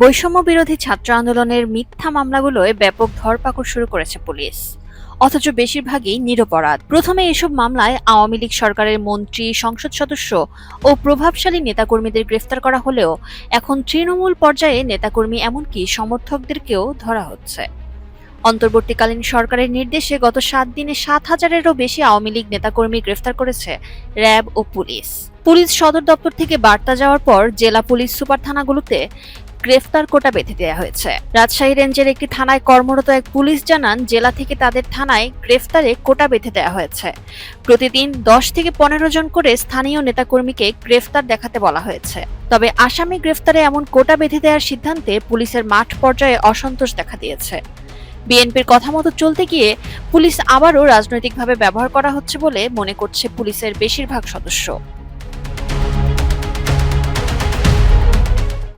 বৈষম্য বিরোধী ছাত্র আন্দোলনের মিথ্যা মামলাগুলোয় ব্যাপক ধরপাকড় শুরু করেছে পুলিশ। অথচ বেশিরভাগই নিরপরাধ। প্রথমে এসব মামলায় আওয়ামী লীগ সরকারের মন্ত্রী, সংসদ সদস্য ও প্রভাবশালী নেতাকর্মীদের গ্রেফতার করা হলেও এখন তৃণমূল পর্যায়ে নেতাকর্মী এমনকি সমর্থকদেরকেও ধরা হচ্ছে। অন্তর্বর্তীকালীন সরকারের নির্দেশে গত সাত দিনে সাত হাজারেরও বেশি আওয়ামী লীগ নেতাকর্মী গ্রেফতার করেছে র্যাব ও পুলিশ। পুলিশ সদর দপ্তর থেকে বার্তা যাওয়ার পর জেলা পুলিশ সুপার থানাগুলোতে গ্রেফতার কোটা বেঁধে দেওয়া হয়েছে। রাজশাহী রেঞ্জের একটি থানায় কর্মরত এক পুলিশ জানান, জেলা থেকে তাদের থানায় গ্রেফতারে কোটা বেঁধে দেওয়া হয়েছে। প্রতিদিন দশ থেকে পনেরো জন করে স্থানীয় নেতাকর্মীকে গ্রেফতার দেখাতে বলা হয়েছে। তবে আসামি গ্রেফতারে এমন কোটা বেঁধে দেওয়ার সিদ্ধান্তে পুলিশের মাঠ পর্যায়ে অসন্তোষ দেখা দিয়েছে। বিএনপির কথা মতো চলতে গিয়ে পুলিশ আবারও রাজনৈতিকভাবে ব্যবহার করা হচ্ছে বলে মনে করছে পুলিশের বেশিরভাগ সদস্য।